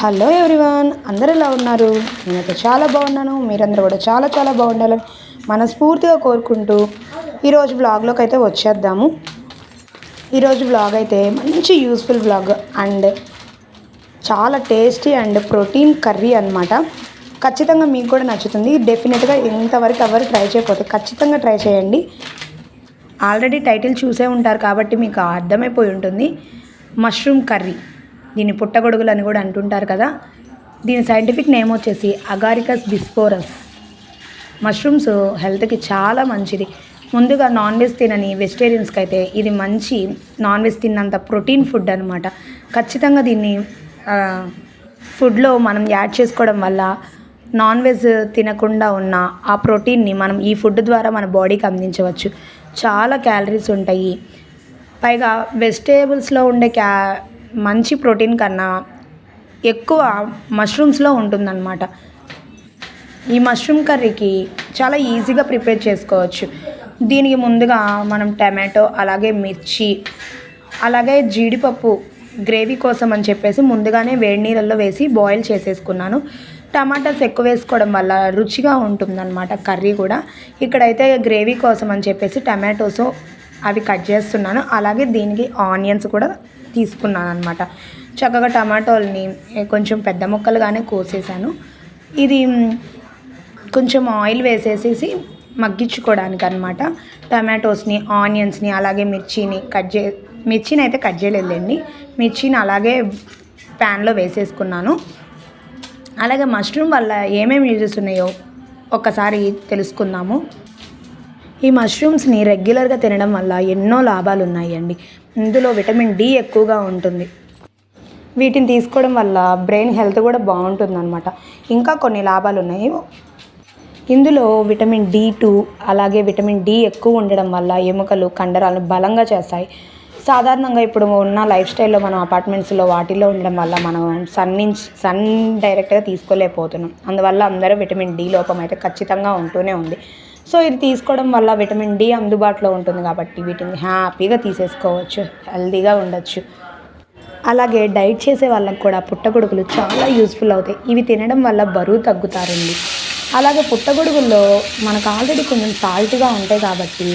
Hello everyone అందరు ఎలా ఉన్నారు? నేనైతే చాలా బాగున్నాను మీరందరూ కూడా చాలా చాలా బాగుండాలని మనస్ఫూర్తిగా కోరుకుంటూ ఈరోజు వ్లాగ్లోకి అయితే వచ్చేద్దాము. ఈరోజు వ్లాగ్ అయితే మంచి యూస్ఫుల్ వ్లాగ్ అండ్ చాలా టేస్టీ అండ్ ప్రోటీన్ కర్రీ అనమాట ఖచ్చితంగా మీకు కూడా నచ్చుతుంది. డెఫినెట్గా ఇంతవరకు ఎవరు ట్రై చేయకపోతే ఖచ్చితంగా ట్రై చేయండి. ఆల్రెడీ టైటిల్ చూసే ఉంటారు కాబట్టి మీకు అర్థమైపోయి ఉంటుంది. మష్రూమ్ కర్రీ దీన్ని పుట్టగొడుగులు అని కూడా అంటుంటారు కదా. దీని సైంటిఫిక్ నేమ్ వచ్చేసి అగారికస్ బిస్పోరస్. మష్రూమ్స్ హెల్త్కి చాలా మంచిది. ముందుగా నాన్ వెజ్ తినని వెజిటేరియన్స్కి అయితే ఇది మంచి నాన్ వెజ్ తిన్నంత ప్రోటీన్ ఫుడ్ అనమాట ఖచ్చితంగా దీన్ని ఫుడ్లో మనం యాడ్ చేసుకోవడం వల్ల నాన్ వెజ్ తినకుండా ఉన్న ఆ ప్రోటీన్ని మనం ఈ ఫుడ్ ద్వారా మన బాడీకి అందించవచ్చు. చాలా క్యాలరీస్ ఉంటాయి. పైగా వెజిటేబుల్స్లో ఉండే క్యా మంచి ప్రోటీన్ కన్నా ఎక్కువ మష్రూమ్స్లో ఉంటుందన్నమాట. ఈ మష్రూమ్ కర్రీకి చాలా ఈజీగా ప్రిపేర్ చేసుకోవచ్చు. దీనికి ముందుగా మనం టమాటో అలాగే మిర్చి అలాగే జీడిపప్పు గ్రేవీ కోసం అని చెప్పేసి ముందుగానే వేడి నీళ్ళల్లో వేసి బాయిల్ చేసేసుకున్నాను. టమాటాస్ ఎక్కువ వేసుకోవడం వల్ల రుచిగా ఉంటుందన్నమాట కర్రీ కూడా. ఇక్కడైతే గ్రేవీ కోసం అని చెప్పేసి టమాటోస్ అవి కట్ చేస్తున్నాను. అలాగే దీనికి ఆనియన్స్ కూడా తీసుకున్నాను అనమాట చక్కగా టమాటోల్ని కొంచెం పెద్ద ముక్కలుగానే కోసేసాను. ఇది కొంచెం ఆయిల్ వేసేసేసి మగ్గించుకోవడానికి అనమాట టమాటోస్ని ఆనియన్స్ని అలాగే మిర్చిని కట్ చే మిర్చిని అయితే కట్ చేయలేదండి మిర్చిని అలాగే ప్యాన్లో వేసేసుకున్నాను. అలాగే మష్రూమ్ వల్ల ఏమేమి యూజెస్ ఉన్నాయో ఒక్కసారి తెలుసుకుందాము. ఈ మష్రూమ్స్ని రెగ్యులర్గా తినడం వల్ల ఎన్నో లాభాలు ఉన్నాయండి ఇందులో విటమిన్ డి ఎక్కువగా ఉంటుంది. వీటిని తీసుకోవడం వల్ల బ్రెయిన్ హెల్త్ కూడా బాగుంటుందన్నమాట. ఇంకా కొన్ని లాభాలు ఉన్నాయి ఇందులో విటమిన్ డి టూ అలాగే విటమిన్ డి ఎక్కువ ఉండడం వల్ల ఎముకలు కండరాలను బలంగా చేస్తాయి. సాధారణంగా ఇప్పుడు ఉన్న లైఫ్ స్టైల్లో మనం అపార్ట్మెంట్స్లో వాటిల్లో ఉండడం వల్ల మనం సన్ నుంచి సన్ డైరెక్ట్గా తీసుకోలేకపోతున్నాం. అందువల్ల అందరూ విటమిన్ డి లోపం అయితే ఖచ్చితంగా ఉంటూనే ఉంది. సో ఇది తీసుకోవడం వల్ల విటమిన్ డి అందుబాటులో ఉంటుంది కాబట్టి వీటిని హ్యాపీగా తీసేసుకోవచ్చు హెల్తీగా ఉండొచ్చు. అలాగే డైట్ చేసే వాళ్ళకి కూడా పుట్టగొడుగులు చాలా యూస్ఫుల్ అవుతాయి. ఇవి తినడం వల్ల బరువు తగ్గుతారండి. అలాగే పుట్టగొడుగుల్లో మనకు ఆల్రెడీ కొంచెం సాల్ట్గా ఉంటాయి కాబట్టి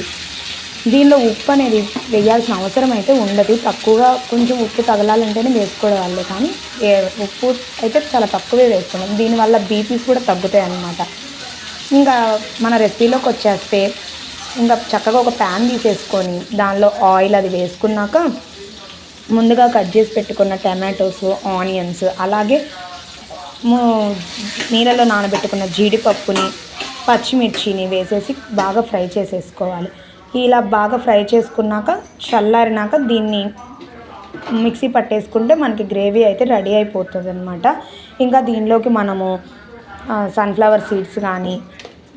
దీనిలో ఉప్పు అనేది వేయాల్సిన అవసరం అయితే ఉండదు. తక్కువగా కొంచెం ఉప్పు తగలాలంటేనే వేసుకోవడం వాళ్ళే కానీ ఉప్పు అయితే చాలా తక్కువే వేసుకున్నాం దీనివల్ల బీపీస్ కూడా తగ్గుతాయి అన్నమాట ఇంకా మన రెసిపీలోకి వచ్చేస్తే ఇంకా చక్కగా ఒక ప్యాన్ తీసేసుకొని దానిలో ఆయిల్ అది వేసుకున్నాక ముందుగా కట్ చేసి పెట్టుకున్న టమాటోస్ ఆనియన్స్ అలాగే నీళ్ళలో నానబెట్టుకున్న జీడిపప్పుని పచ్చిమిర్చిని వేసేసి బాగా ఫ్రై చేసేసుకోవాలి. ఇలా బాగా ఫ్రై చేసుకున్నాక చల్లారినాక దీన్ని మిక్సీ పట్టేసుకుంటే మనకి గ్రేవీ అయితే రెడీ అయిపోతుంది అనమాట ఇంకా దీనిలోకి మనము సన్ఫ్లవర్ సీడ్స్ కానీ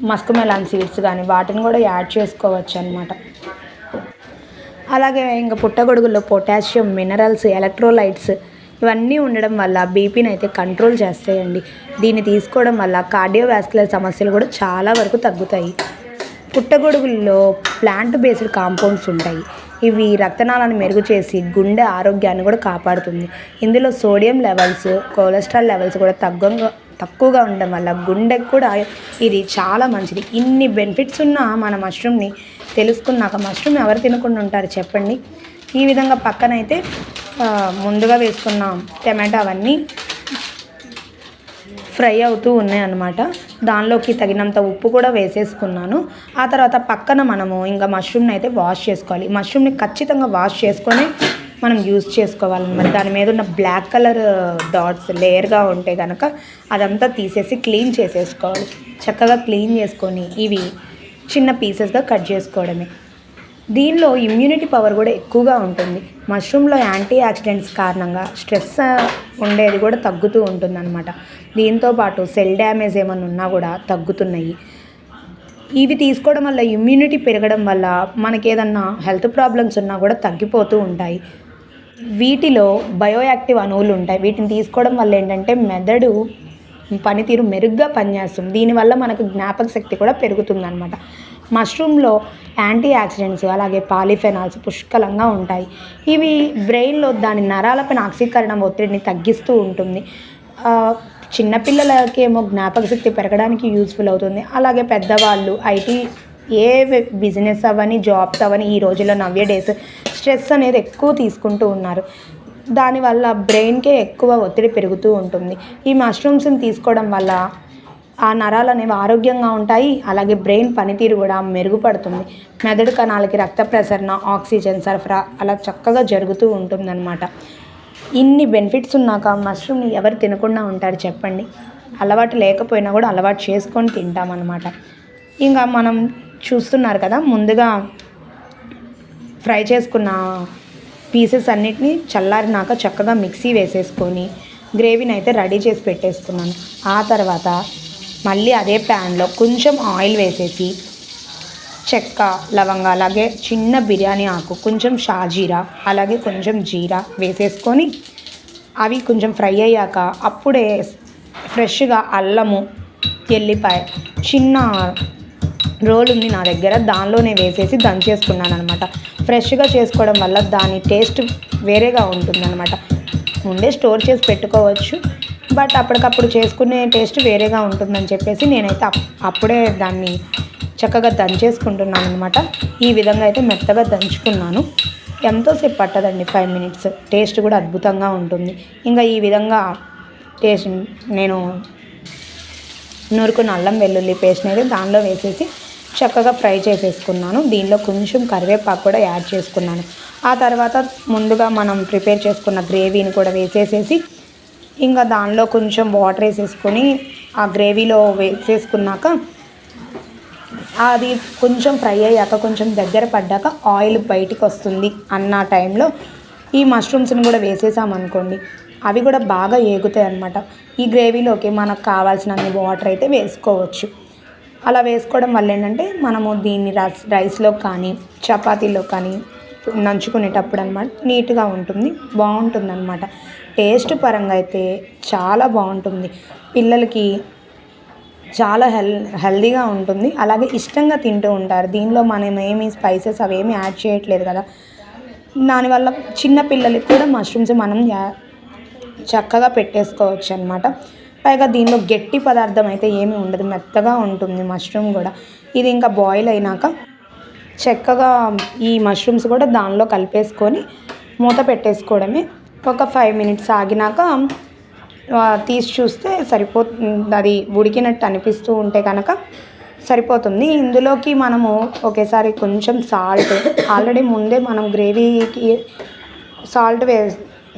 మస్క్ మెలాన్ సీడ్స్ కానీ వాటిని కూడా యాడ్ చేసుకోవచ్చు అనమాట అలాగే ఇంకా పుట్టగొడుగుల్లో పొటాషియం మినరల్స్ ఎలక్ట్రోలైట్స్ ఇవన్నీ ఉండడం వల్ల బీపీని అయితే కంట్రోల్ చేస్తాయండి. దీన్ని తీసుకోవడం వల్ల కార్డియోవాస్కులర్ సమస్యలు కూడా చాలా వరకు తగ్గుతాయి. పుట్టగొడుగుల్లో ప్లాంట్ బేస్డ్ కాంపౌండ్స్ ఉంటాయి. ఇవి రక్తనాళాన్ని మెరుగు చేసి గుండె ఆరోగ్యాన్ని కూడా కాపాడుతుంది. ఇందులో సోడియం లెవెల్స్ కొలెస్ట్రాల్ లెవెల్స్ కూడా తగ్గంగా తక్కువగా ఉండడం వల్ల గుండెకు కూడా ఇది చాలా మంచిది. ఇన్ని బెనిఫిట్స్ ఉన్న మన మష్రూమ్ని తెలుసుకున్నాక మష్రూమ్ ఎవరు తినకుండా ఉంటారు చెప్పండి. ఈ విధంగా పక్కనైతే ముందుగా వేసుకున్న టమాటా అవన్నీ ఫ్రై అవుతూ ఉన్నాయి అన్నమాట దానిలోకి తగినంత ఉప్పు కూడా వేసేసుకున్నాను. ఆ తర్వాత పక్కన మనము ఇంకా మష్రూమ్ని అయితే వాష్ చేసుకోవాలి. మష్రూమ్ని ఖచ్చితంగా వాష్ చేసుకొని మనం యూజ్ చేసుకోవాలన్నమాట దాని మీద ఉన్న బ్లాక్ కలర్ డాట్స్ లేయర్గా ఉంటే కనుక అదంతా తీసేసి క్లీన్ చేసేసుకోవాలి. చక్కగా క్లీన్ చేసుకొని ఇవి చిన్న పీసెస్గా కట్ చేసుకోవడమే. దీనిలో ఇమ్యూనిటీ పవర్ కూడా ఎక్కువగా ఉంటుంది. మష్రూమ్లో యాంటీ యాక్సిడెంట్స్ కారణంగా స్ట్రెస్ ఉండేది కూడా తగ్గుతూ ఉంటుందన్నమాట. దీంతో పాటు సెల్ డ్యామేజ్ ఏమైనా ఉన్నా కూడా తగ్గుతున్నాయి. ఇవి తీసుకోవడం వల్ల ఇమ్యూనిటీ పెరగడం వల్ల మనకి ఏదన్నా హెల్త్ ప్రాబ్లమ్స్ ఉన్నా కూడా తగ్గిపోతూ ఉంటాయి. వీటిలో బయోయాక్టివ్ అణువులు ఉంటాయి. వీటిని తీసుకోవడం వల్ల ఏంటంటే మెదడు పనితీరు మెరుగ్గా పనిచేస్తుంది. దీనివల్ల మనకు జ్ఞాపక శక్తి కూడా పెరుగుతుందన్నమాట. మష్రూమ్లో యాంటీ ఆక్సిడెంట్స్ అలాగే పాలిఫెనాల్స్ పుష్కలంగా ఉంటాయి. ఇవి బ్రెయిన్లో దాని నరాలపైన ఆక్సీకరణ ఒత్తిడిని తగ్గిస్తూ ఉంటుంది. చిన్నపిల్లలకేమో జ్ఞాపక శక్తి పెరగడానికి యూస్ఫుల్ అవుతుంది. అలాగే పెద్దవాళ్ళు ఐటీ ఏ బిజినెస్ అవని జాబ్స్ అవని ఈ రోజుల్లో నవ్య డేస్ స్ట్రెస్ అనేది ఎక్కువ తీసుకుంటూ ఉన్నారు. దానివల్ల బ్రెయిన్కే ఎక్కువ ఒత్తిడి పెరుగుతూ ఉంటుంది. ఈ మష్రూమ్స్ని తీసుకోవడం వల్ల ఆ నరాలు అనేవి ఆరోగ్యంగా ఉంటాయి. అలాగే బ్రెయిన్ పనితీరు కూడా మెరుగుపడుతుంది. మెదడు కణాలకి రక్త ప్రసరణ ఆక్సిజన్ సరఫరా అలా చక్కగా జరుగుతూ ఉంటుందన్నమాట. ఇన్ని బెనిఫిట్స్ ఉన్నాక మష్రూమ్ని ఎవరు తినకుండా ఉంటారు చెప్పండి. అలవాటు లేకపోయినా కూడా అలవాటు చేసుకొని తింటామన్నమాట. ఇంకా మనం చూస్తున్నారు కదా ముందుగా ఫ్రై చేసుకున్న పీసెస్ అన్నిటిని చల్లారినాక చక్కగా మిక్సీ వేసేసుకొని గ్రేవీని అయితే రెడీ చేసి పెట్టేసుకున్నాను. ఆ తర్వాత మళ్ళీ అదే ప్యాన్లో కొంచెం ఆయిల్ వేసేసి చెక్క లవంగా అలాగే చిన్న బిర్యానీ ఆకు కొంచెం షాజీరా అలాగే కొంచెం జీరా వేసేసుకొని అవి కొంచెం ఫ్రై అయ్యాక అప్పుడే ఫ్రెష్గా అల్లము ఎల్లిపాయ చిన్న రోల్ ఉంది నా దగ్గర. దానిలోనే వేసేసి దంచేసుకున్నాను అనమాట ఫ్రెష్గా చేసుకోవడం వల్ల దాని టేస్ట్ వేరేగా ఉంటుందన్నమాట. ముందే స్టోర్ చేసి పెట్టుకోవచ్చు. బట్ అప్పటికప్పుడు చేసుకునే టేస్ట్ వేరేగా ఉంటుందని చెప్పేసి నేనైతే అప్- అప్పుడే దాన్ని చక్కగా దంచేసుకుంటున్నాను అనమాట ఈ విధంగా అయితే మెత్తగా దంచుకున్నాను. ఎంతోసేపు పట్టదండి ఫైవ్ మినిట్స్ టేస్ట్ కూడా అద్భుతంగా ఉంటుంది. ఇంకా ఈ విధంగా టేస్ట్ నేను నూరుకున్న అల్లం వెల్లుల్లి పేస్ట్ అనేది దానిలో వేసేసి చక్కగా ఫ్రై చేసేసుకున్నాను. దీనిలో కొంచెం కరివేపాకు కూడా యాడ్ చేసుకున్నాను. ఆ తర్వాత ముందుగా మనం ప్రిపేర్ చేసుకున్న గ్రేవీని కూడా వేసేసేసి ఇంకా దానిలో కొంచెం వాటర్ వేసేసుకొని ఆ గ్రేవీలో వేసేసుకున్నాక అది కొంచెం ఫ్రై అయ్యాక కొంచెం దగ్గర పడ్డాక ఆయిల్ బయటికి వస్తుంది అన్న టైంలో ఈ మష్రూమ్స్ని కూడా వేసేసామనుకోండి అవి కూడా బాగా ఏగుతాయి అన్నమాట ఈ గ్రేవీలోకి మనకు కావాల్సినన్ని వాటర్ అయితే వేసుకోవచ్చు. అలా వేసుకోవడం వల్ల ఏంటంటే మనము దీన్ని రైస్ రైస్లో కానీ చపాతీలో కానీ నంచుకునేటప్పుడు అనమాట నీట్గా ఉంటుంది బాగుంటుంది అనమాట టేస్ట్ పరంగా అయితే చాలా బాగుంటుంది. పిల్లలకి చాలా హెల్ హెల్దీగా ఉంటుంది. అలాగే ఇష్టంగా తింటూ ఉంటారు. దీనిలో మనం ఏమి స్పైసెస్ అవి ఏమి యాడ్ చేయట్లేదు కదా. దానివల్ల చిన్న పిల్లలకి కూడా మష్రూమ్స్ మనం యా- చక్కగా పెట్టేసుకోవచ్చు అనమాట పైగా దీనిలో గట్టి పదార్థం అయితే ఏమీ ఉండదు మెత్తగా ఉంటుంది మష్రూమ్ కూడా. ఇది ఇంకా బాయిల్ అయినాక చక్కగా ఈ మష్రూమ్స్ కూడా దానిలో కలిపేసుకొని మూత పెట్టేసుకోవడమే. ఒక ఫైవ్ మినిట్స్ ఆగినాక తీసి చూస్తే సరిపోతుంది. అది ఉడికినట్టు అనిపిస్తూ ఉంటే కనుక సరిపోతుంది. ఇందులోకి మనము ఒకేసారి కొంచెం సాల్ట్ ఆల్రెడీ ముందే మనం గ్రేవీకి సాల్ట్ వే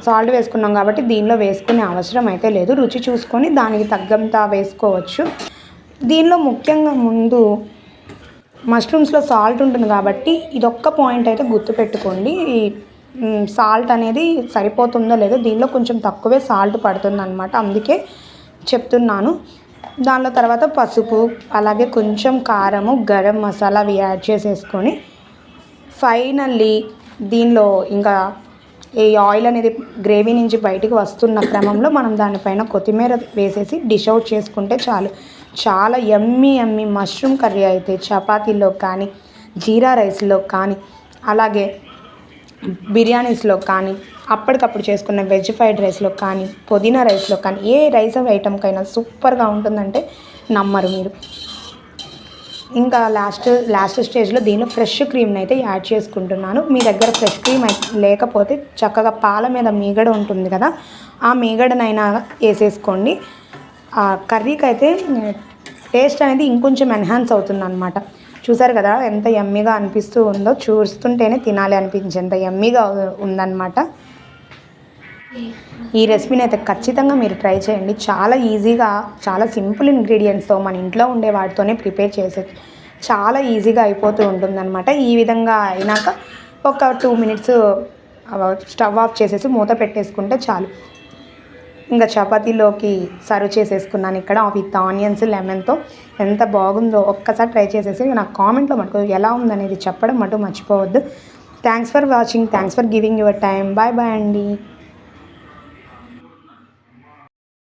సాల్ట్ వేసుకున్నాం కాబట్టి దీనిలో వేసుకునే అవసరం అయితే లేదు. రుచి చూసుకొని దానికి తగ్గంత వేసుకోవచ్చు. దీనిలో ముఖ్యంగా ముందు మష్రూమ్స్లో సాల్ట్ ఉంటుంది కాబట్టి ఇదొక్క పాయింట్ అయితే గుర్తుపెట్టుకోండి. సాల్ట్ అనేది సరిపోతుందో లేదో దీనిలో కొంచెం తక్కువే సాల్ట్ పడుతుంది అనమాట అందుకే చెప్తున్నాను. దానిలో తర్వాత పసుపు అలాగే కొంచెం కారము గరం మసాలా అవి యాడ్ చేసేసుకొని ఫైనల్లీ దీనిలో ఇంకా ఈ ఆయిల్ అనేది గ్రేవీ నుంచి బయటికి వస్తున్న క్రమంలో మనం దానిపైన కొత్తిమీర వేసేసి డిష్ అవుట్ చేసుకుంటే చాలు. చాలా ఎమ్మి ఎమ్మి మష్రూమ్ కర్రీ అయితే చపాతీలో కానీ జీరా రైస్లో కానీ అలాగే బిర్యానీస్లో కానీ అప్పటికప్పుడు చేసుకున్న వెజ్ ఫ్రైడ్ రైస్లో కానీ పుదీనా రైస్లో కానీ ఏ రైస్ ఐటమ్కైనా సూపర్గా ఉంటుందంటే నమ్మరు మీరు. ఇంకా లాస్ట్ లాస్ట్ స్టేజ్లో దీనిలో ఫ్రెష్ క్రీమ్ని అయితే యాడ్ చేసుకుంటున్నాను. మీ దగ్గర ఫ్రెష్ క్రీమ్ అయితే లేకపోతే చక్కగా పాల మీద మీగడ ఉంటుంది కదా ఆ మీగడనైనా వేసేసుకోండి. ఆ కర్రీకి అయితే టేస్ట్ అనేది ఇంకొంచెం ఎన్హాన్స్ అవుతుంది అనమాట చూసారు కదా ఎంత ఎమ్మీగా అనిపిస్తూ ఉందో చూస్తుంటేనే తినాలి అనిపించేంత ఎమ్మీగా ఉందన్నమాట. ఈ రెసిపీని అయితే ఖచ్చితంగా మీరు ట్రై చేయండి. చాలా ఈజీగా చాలా సింపుల్ ఇంగ్రీడియంట్స్తో మన ఇంట్లో ఉండే వాటితోనే ప్రిపేర్ చేసే చాలా ఈజీగా అయిపోతూ ఉంటుందన్నమాట. ఈ విధంగా అయినాక ఒక టూ మినిట్స్ స్టవ్ ఆఫ్ చేసేసి మూత పెట్టేసుకుంటే చాలు. ఇంకా చపాతీలోకి సర్వ్ చేసేసుకున్నాను ఇక్కడ. విత్ ఆనియన్స్ లెమన్తో ఎంత బాగుందో ఒక్కసారి ట్రై చేసేసి నాకు కామెంట్లో మటుకు ఎలా ఉందనేది చెప్పడం మటు మర్చిపోవద్దు. Thanks for watching thanks for giving your time bye bye అండి